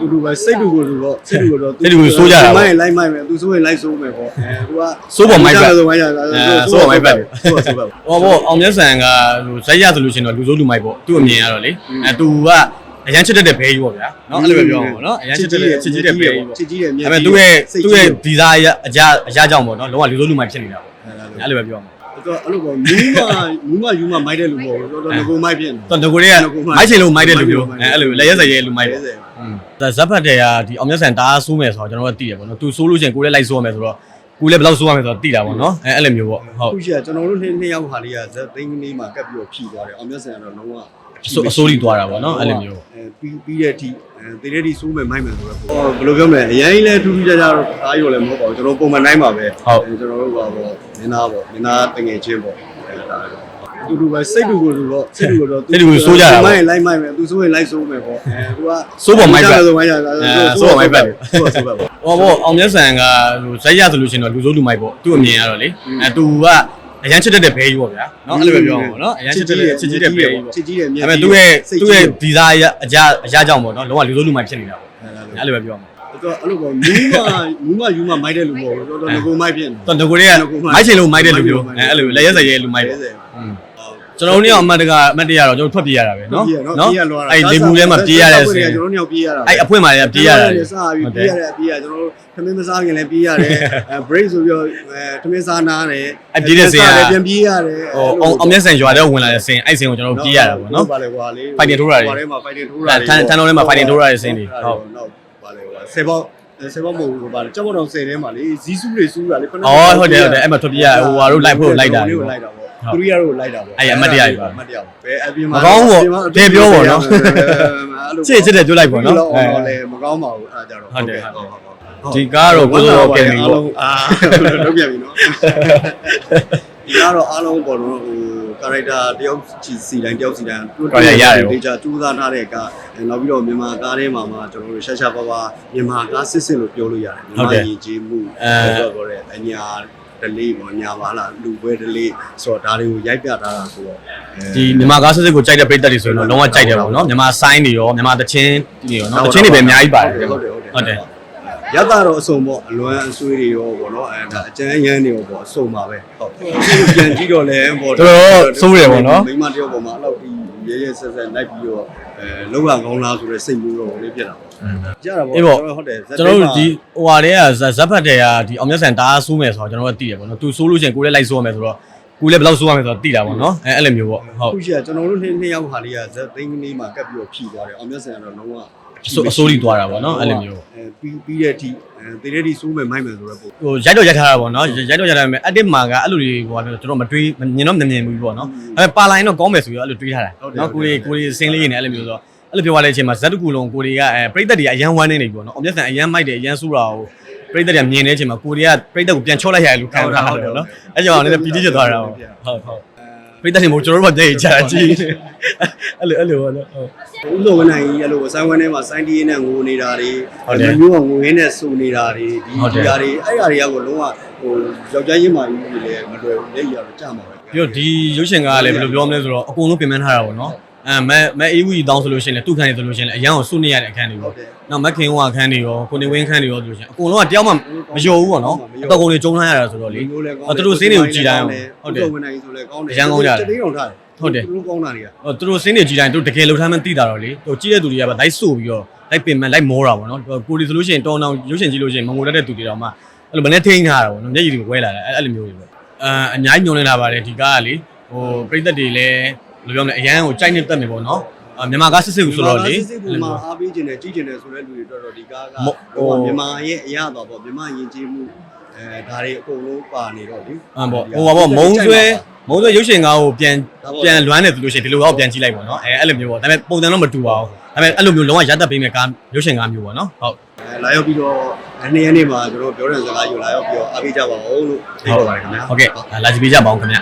တူတူပဲစိတ်တူကိုတူတော့စိတ်တူကိုတော့စိတ်တူကိုစိုးကြတာပေါ့မိုင်းလိုက်မိုင်းမယ်သူစိုးရင်လိုက်စိုးမယ်ပေါ့အဲသူကစိုးပေါ်မိုက်ဘက်ဆိုမိုင်းရတာအဲစိုးပေါ်မိုက်ဘက်စိုးပေါ်စိုးဘက်ဟောဘောအောင်မြတ်ဆန်ကဟိုဇက်ရဆိုလို့ရှိရင်တော့လူစိုးလူမိုက်ပေါ့သူ့အမြင်ကတော့လေအဲသူကအရန်ချစ်တတ်တဲ့ဘဲကြီးပေါ့ဗျာနော်အဲ့လိုပဲပြောအောင်ပေါ့နော်အရန်ချစ်တတ်တဲ့ချစ်ကြီးတဲ့ဘဲကြီးပေါ့ချစ်ကြီးတယ်မြဒါပေမဲ့သူ့ရဲ့သူ့ရဲ့ဒီဇာအရာအရာအရာကြောင့်ပေါ့နော်လုံးဝလူစိုးလူမိုက်ဖြစ်နေတာပေါ့အဲ့လိုပဲပြောအောင်တော့အဲ့လိုပေါ့မူးမမူးမယူမမိုက်တဲ့လူပေါ့တော့တော့ငကိုမိုက်ဖြစ်နေတော့ငကိုတွေကမိုက်ချင်လို့မိုက်တဲ့လူမျိုးအဲအဲ့လိုလက်ရက်စက်ရဲလူမိုက်ပေါ့ဒါ ဇက်ဖတ်တဲ့ကဒီအောင်မြတ်ဆန်တအားဆိုးမယ်ဆိုတော့ကျွန်တော်တို့သိတယ်ပေါ့နော်သူဆိုးလို့ရှိရင်ကိုယ်လည်းလိုက်ဆိုးရမယ်ဆိုတော့ကိုယ်လည်းဘယ်လောက်ဆိုးရမယ်ဆိုတော့သိတာပေါ့နော်အဲအဲ့လိုမျိုးပေါ့ဟုတ်ခုရှိကကျွန်တော်တို့နှစ်နှစ်ယောက်ဟာလေးကဇက်သိန်းကလေးမှာကပ်ပြီးတော့ဖြီသွားတယ်အောင်မြတ်ဆန်ကတော့လုံးဝအဆိုးအဆိုးကြီးသွားတာပေါ့နော်အဲ့လိုမျိုးအဲပြီးပြီးတဲ့အထိအဲတည်တဲ့အထိစိုးမယ်မိုက်မယ်ဆိုတော့ဟောဘယ်လိုပြောမလဲအရင်လဲထူးထူးခြားခြားတော့အားရောလည်းမဟုတ်ပါဘူးကျွန်တော်ပုံမှန်တိုင်းပါပဲကျွန်တော်တို့ကပေါ့မင်းသားပေါ့မင်းသားတငယ်ချင်းပေါ့အဲဒါ တူတူပဲစိတ်တူကိုတူတော့စိတ်တူကိုတော့မိုင်းလိုက်မိုက်မယ်သူစိုးရင်လိုက်စိုးမယ်ပေါ့အဲသူကဆိုမိုင်းရတာစိုးစိုးဘက်ဟောဘောအောင်မြတ်ဆန်ကဟိုဇက်ရဆိုလို့ရှိရင်တော့လူစိုးလူမိုက်ပေါ့သူ့အမြင်ကတော့လေအဲသူကအရန်ချစ်တတ်တဲ့ဘဲကြီးပေါ့ဗျာနော်အဲ့လိုပဲပြောအောင်ပေါ့နော်အရန်ချစ်တတ်တဲ့ချစ်ကြီးတဲ့ဘဲကြီးပေါ့ချစ်ကြီးတယ်မြဒါပေမဲ့သူ့ရဲ့သူ့ရဲ့ဒီဇာအရာအရာအရာကြောင့်ပေါ့နော်လုံးဝလူစိုးလူမိုက်ဖြစ်နေတာပေါ့အဲ့လိုပဲပြောအောင်တော့အဲ့လိုပေါ့မူးမမူးမယူမမိုက်တဲ့လူပေါ့တော့တော့ငကိုမိုက်ဖြစ်နေတော့ငကိုတွေကမိုက်ချင်လို့မိုက်တဲ့လူမျိုးအဲအဲ့လိုလက်ရက်စက်ရဲလူမိုက်ပေါ့ ကျွန်တော်တို့ညောင်အမတ်တကအမတ်တရတော့ကျွန်တော်ထွက်ပြေးရတာပဲနော်အဲ့လေဘူးထဲမှာပြေးရတဲ့ဆင်ကျွန်တော်တို့ညောင်ပြေးရတာအဲ့အဖွင့်မှာလည်းပြေးရတာလေစပြီးပြေးရတဲ့ပြေးရကျွန်တော်တို့ထမင်းမစားခင်လည်းပြေးရတယ် break ဆိုပြီးတော့ထမင်းစားနားတယ်အဲ့ပြေးတဲ့ဆင်ကပြန်ပြေးရတယ်ဟိုအောင်မျက်စံရွာတဲ့ဝင်လာတဲ့ဆင်အဲ့ဆင်ကိုကျွန်တော်တို့ပြေးရတာပေါ့နော်ဘာလဲဟွာလေးဖိုင်တင်ထိုးတာတွေဟွာထဲမှာဖိုင်တင်ထိုးတာတွေတန်တော်ထဲမှာဖိုင်တင်ထိုးတာတွေဆင်တွေဟုတ်ဘာလဲဟွာဆေဘောဆယ်ဘောမဟုတ်ဘူးပါလေကြောက်ဘောင်ဆယ်ထဲမှာလေဇီးစုတွေစူးတာလေခဏအော်ဟုတ်တယ်ဟုတ်တယ်အဲ့မှာထွက်ပြေးရဟိုဟာတို့လိုက်ဖို့လိုက်တာလေလိုက်တာပေါ့ သူရီယာတို့လိုက်တာပေါ့အဲ့အမတ်တရားတွေပါအမတ်တရားပေါ့ဘယ်အပြင်မကောင်းဘူးပေါ့တည့်ပြောပေါ့နော်ချစ်ချစ်တဲ့ပြောလိုက်ပေါ့နော်အဲ့တော့လေမကောင်းပါဘူးအဲ့ဒါကြတော့ဟုတ်တယ်ဟုတ်ဟုတ်ဟုတ်ဒီကားတော့ကိုယ်တော်ကင်ပြီအားပေါ့လုံးအာလုပ်ပြန်ပြီနော်ဒီကတော့အားလုံးပေါ့နော်ဟို character တယောက်စီတိုင်းတယောက်စီတိုင်းဒေတာကျူးစားထားတဲ့ကားနောက်ပြီးတော့မြန်မာကားထဲမှာမှကျွန်တော်တို့ရှာရှာပါပါမြန်မာကားစစ်စစ်လို့ပြောလို့ရတယ်မြန်မာရည်ကြီးမှုတော့ပြောတဲ့အညာ ဒလေးပေါ့ညာပါလားလူပွဲဒလေးဆိုတော့ဒါတွေကိုရိုက်ပြထားတာဆိုတော့ဒီမြန်မာကားစစ်စစ်ကိုကြိုက်တဲ့ပိတ်သက်တွေဆိုရင်တော့လုံးဝကြိုက်တယ်ပေါ့နော်မြန်မာဆိုင်းတွေရောမြန်မာတချင်းတွေရောနော်တချင်းတွေပဲအများကြီးပါတယ်ဟုတ်တယ်ဟုတ်တယ်ဟုတ်တယ်ရတာတော့အစုံပေါ့အလွမ်းအဆွေးတွေရောပေါ့နော်အဲဒါအကျန်းရမ်းတွေရောပေါ့အစုံပါပဲဟုတ်ပြန်ကြည့်တော့လဲပေါ့မိမတယောက်ပေါ်မှာအဲ့လောက်ဒီရဲရဲဆက်ဆက်လိုက်ပြီးတော့အဲလောက်ရကောင်းလားဆိုတဲ့စိတ်မျိုးတော့လေးဖြစ်တာပေါ့ ကြတာပေါ့ဟုတ်တယ်ကျွန်တော်တို့ဒီဟိုဟာတွေကဇက်ဖတ်တဲ့ကဒီအောင်မြတ်ဆန်တအားဆိုးမယ်ဆိုတော့ကျွန်တော်တို့သိတယ်ပေါ့နော်သူဆိုးလို့ရှိရင်ကိုယ်လည်းလိုက်ဆိုးရမယ်ဆိုတော့ကိုယ်လည်းဘယ်လောက်ဆိုးရမယ်ဆိုတော့သိတာပေါ့နော်အဲအဲ့လိုမျိုးပေါ့ဟုတ်ခုရှိကကျွန်တော်တို့နှစ်နှစ်ယောက်ဟာလေးကဇက်သိန်းကလေးမှာကပ်ပြီးတော့ဖြီသွားတယ်အောင်မြတ်ဆန်ကတော့လုံးဝအဆိုးအဆိုးကြီးသွားတာပေါ့နော်အဲ့လိုမျိုးအဲပြီးပြီးတဲ့အထိအဲတည်တဲ့အထိစိုးမယ်မိုက်မယ်ဆိုတော့ပေါ့ဟိုရိုက်တော့ရိုက်ထားတာပေါ့နော်ရိုက်တော့ရိုက်ထားတယ်အတစ်မှာကအဲ့လိုတွေဟိုဟာကျွန်တော်မတွေးမြင်တော့မမြင်ဘူးပေါ့နော်အဲ့ပါလိုင်းတော့ကောင်းမယ်ဆိုပြီးတော့အဲ့လိုတွေးထားတာနော်ကိုရီကိုရီစင်းလေးနေအဲ့လိုမျိုးဆိုတော့ အဲ့လိုပြောရတဲ့အချိန်မှာဇက်တကူလုံးကိုရီကအဲပြိသက်တွေအရန်ဝမ်းနေနေပြီပေါ့နော်အောင်မြတ်ဆန်အရန်မိုက်တယ်အရန်ဆူတာကိုပြိသက်တွေမြင်တဲ့အချိန်မှာကိုရီကပြိသက်ကိုပြန်ချော့လိုက်ရတယ်လို့ခံထားတာပေါ့နော်အဲ့ကြောင့်လည်းပီတိဖြစ်သွားတာပေါ့ဟုတ်ဟုတ်ပြိသက်တွေမို့ကျွန်တော်တို့ကတည်းကကြာကြည့်အဲ့လိုအဲ့လိုပေါ့နော်ဟုတ်ဦးလိုဝနိုင်ကြီးအဲ့လိုဆိုင်းဝန်းထဲမှာဆိုင်းတီးနဲ့ငိုနေတာတွေဟုတ်တယ်မျိုးကငိုရင်းနဲ့စူနေတာတွေဒီဟုတ်တယ်ဒီဟာတွေအဲ့ဟာတွေကကိုလုံးဝဟိုယောက်ျားချင်းမာကြီးတွေလည်းမလွယ်ဘူးလက်ရတော့ကြာမှာပဲပြီးတော့ဒီရုပ်ရှင်ကလည်းဘယ်လိုပြောမလဲဆိုတော့အကုန်လုံးပြင်ပန်းထားတာပေါ့နော် အဲမဲမဲအေးဝီတောင်းဆိုလို့ရှိရင်လည်းသူ့ခန်းနေဆိုလို့ရှိရင်လည်းအရန်ကိုစုနေရတဲ့အခန်းတွေပေါ့နောက်မခင်ဟိုအခန်းတွေရောကိုနေဝင်းခန်းတွေရောဆိုလို့ရှိရင်အကုန်လုံးကတယောက်မှမယုံဘူးပေါ့နော်အတော့ကုန်တွေကျုံထားရတာဆိုတော့လေမျိုးလည်းကောင်းသူတို့စင်းတွေကိုကြည်တိုင်းဟုတ်တယ်ဦးလိုဝနိုင်ကြီးဆိုလည်းကောင်းတယ်အရန်ကောင်းကြတယ်တိတ်အောင်ထားတယ်ဟုတ်တယ်သူတို့ကောင်းတာတွေကဟိုသူတို့စင်းတွေကြည်တိုင်းသူတို့တကယ်လှုပ်ထားမှန်းသိတာတော့လေဟိုကြည့်တဲ့သူတွေကပဲလိုက်ဆိုပြီးတော့လိုက်ပင်မဲ့လိုက်မောတာပေါ့နော်ကိုဒီဆိုလို့ရှိရင်တောင်းတောင်းရုပ်ရှင်ကြည့်လို့ရှိရင်မငိုတတ်တဲ့သူတွေတော့မှအဲ့လိုမနဲ့ထိန်းထားတာပေါ့နော်မျက်ရည်တွေဝဲလာတယ်အဲ့လိုမျိုးတွေပေါ့အဲအများကြီးညွန်နေတာပါတယ်ဒီကားကလေဟိုပြိသက်တွေလည်း ဘယ်လိုပြောမလဲအရန်ကိုကြိုက်နေတတ်နေပေါ့နော်မြန်မာကားစစ်စစ်ကိုဆိုတော့လေစစ်စစ်မှာအားပေးခြင်းနဲ့ကြီးခြင်းနဲ့ဆိုတဲ့လူတွေတော့တော့ဒီကားကမဟုတ်ဟိုမြန်မာရဲ့အရာတော့ပေါ့မြန်မာယဉ်ကျေးမှုအဲဒါတွေအကုန်လုံးပါနေတော့လေအမ်ပေါ့ဟိုပါပေါ့မုံဆွဲမုံဆွဲရုပ်ရှင်ကားကိုပြန်ပြန်လွမ်းတယ်ဆိုလို့ရှိရင်ဒီလိုကောပြန်ကြည့်လိုက်ပေါ့နော်အဲအဲ့လိုမျိုးပေါ့ဒါပေမဲ့ပုံစံတော့မတူပါဘူးဒါပေမဲ့အဲ့လိုမျိုးလုံးဝရတတ်ပေးမဲ့ကားရုပ်ရှင်ကားမျိုးပေါ့နော်ဟုတ်အဲလာရောက်ပြီးတော့အနေနဲ့နေ့မှာကျွန်တော်ပြောတဲ့စကားယူလာရောက်ပြီးတော့အားပေးကြပါဦးလို့ပြောပါတယ်ခင်ဗျာဟုတ်ကဲ့လာကြည့်ပေးကြပါဦးခင်ဗျ